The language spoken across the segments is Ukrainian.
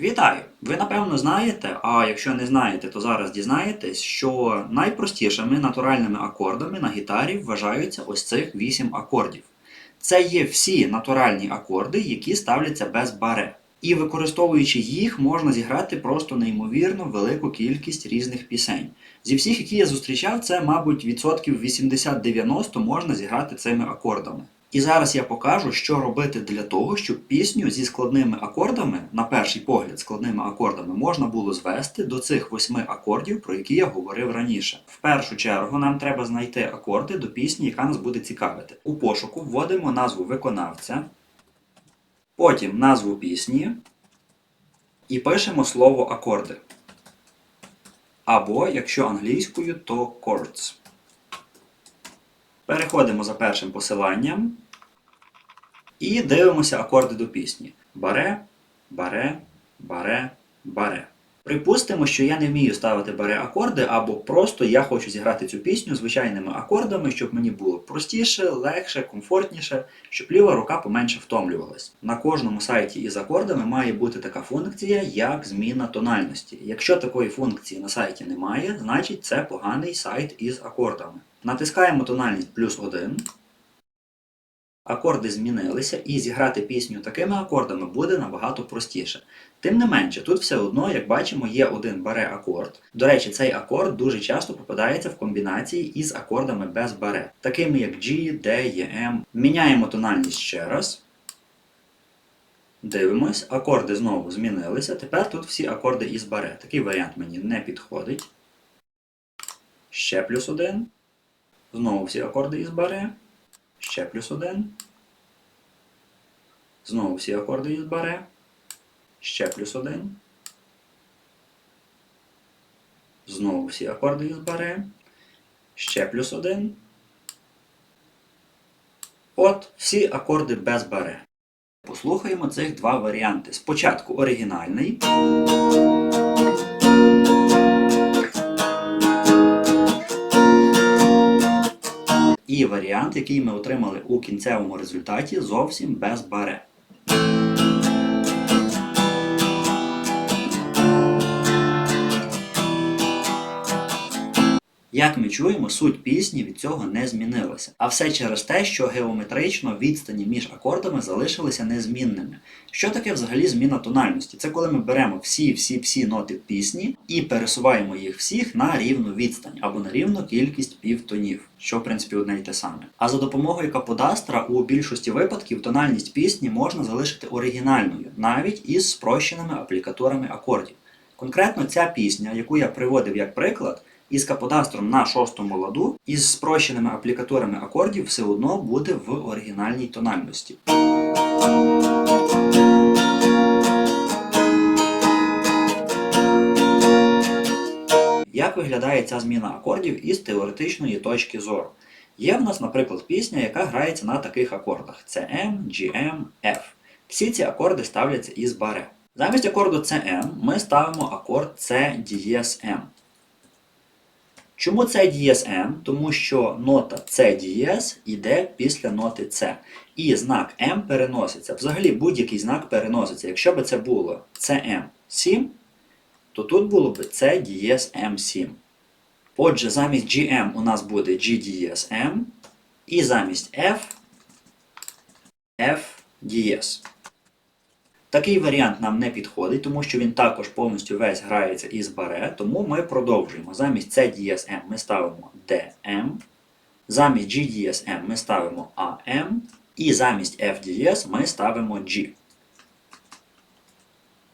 Вітаю! Ви напевно знаєте, а якщо не знаєте, то зараз дізнаєтесь, що найпростішими натуральними акордами на гітарі вважаються ось цих 8 акордів. Це є всі натуральні акорди, які ставляться без баре. І використовуючи їх, можна зіграти просто неймовірно велику кількість різних пісень. Зі всіх, які я зустрічав, це, мабуть, відсотків 80-90 можна зіграти цими акордами. І зараз я покажу, що робити для того, щоб пісню зі складними акордами, на перший погляд, складними акордами, можна було звести до цих восьми акордів, про які я говорив раніше. В першу чергу нам треба знайти акорди до пісні, яка нас буде цікавити. У пошуку вводимо назву виконавця, потім назву пісні і пишемо слово акорди. Або, якщо англійською, то chords. Переходимо за першим посиланням і дивимося акорди до пісні. Баре, баре, баре, баре. Припустимо, що я не вмію ставити баре акорди, або просто я хочу зіграти цю пісню звичайними акордами, щоб мені було простіше, легше, комфортніше, щоб ліва рука поменше втомлювалась. На кожному сайті із акордами має бути така функція, як зміна тональності. Якщо такої функції на сайті немає, значить це поганий сайт із акордами. Натискаємо тональність плюс 1. Акорди змінилися, і зіграти пісню такими акордами буде набагато простіше. Тим не менше, тут все одно, як бачимо, є один баре акорд. До речі, цей акорд дуже часто попадається в комбінації із акордами без баре, такими як G, D, E, M. Міняємо тональність ще раз. Дивимось, акорди знову змінилися. Тепер тут всі акорди із баре. Такий варіант мені не підходить. Ще плюс один. Знову всі акорди із баре. Ще плюс один. Знову всі акорди із баре. Ще плюс один. Знову всі акорди із баре. Ще плюс один. От всі акорди без баре. Послухаємо цих два варіанти. Спочатку оригінальний. Варіант, який ми отримали у кінцевому результаті, зовсім без баре. Як ми чуємо, суть пісні від цього не змінилася. А все через те, що геометрично відстані між акордами залишилися незмінними. Що таке взагалі зміна тональності? Це коли ми беремо всі-всі-всі ноти пісні і пересуваємо їх всіх на рівну відстань або на рівну кількість півтонів, що в принципі одне й те саме. А за допомогою каподастра у більшості випадків тональність пісні можна залишити оригінальною, навіть із спрощеними аплікатурами акордів. Конкретно ця пісня, яку я приводив як приклад, із каподастром на шостому ладу, із спрощеними аплікатурами акордів все одно буде в оригінальній тональності. Як виглядає ця зміна акордів із теоретичної точки зору? Є в нас, наприклад, пісня, яка грається на таких акордах: CM, GM, F. Всі ці акорди ставляться із баре. Замість акорду CM ми ставимо акорд C дієс M. Чому це дієс М? Тому що нота С дієс йде після ноти С. І знак М переноситься. Взагалі будь-який знак переноситься. Якщо б це було CM 7, то тут було б С дієс М7. Отже, замість GM у нас буде G дієс М. І замість F F дієс. Такий варіант нам не підходить, тому що він також повністю весь грається із баре, тому ми продовжуємо. Замість C дієс M ми ставимо DM, замість G дієс M ми ставимо AM, і замість F дієс ми ставимо G.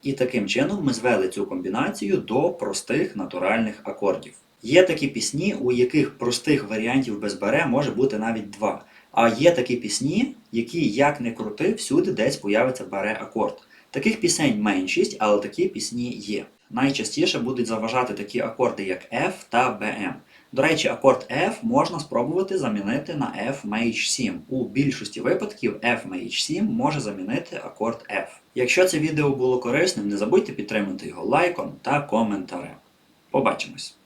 І таким чином ми звели цю комбінацію до простих натуральних акордів. Є такі пісні, у яких простих варіантів без баре може бути навіть два. А є такі пісні, які, як не крути, всюди десь появиться баре акорд. Таких пісень меншість, але такі пісні є. Найчастіше будуть заважати такі акорди, як F та BM. До речі, акорд F можна спробувати замінити на F Maj 7. У більшості випадків F Maj 7 може замінити акорд F. Якщо це відео було корисним, не забудьте підтримати його лайком та коментарем. Побачимось!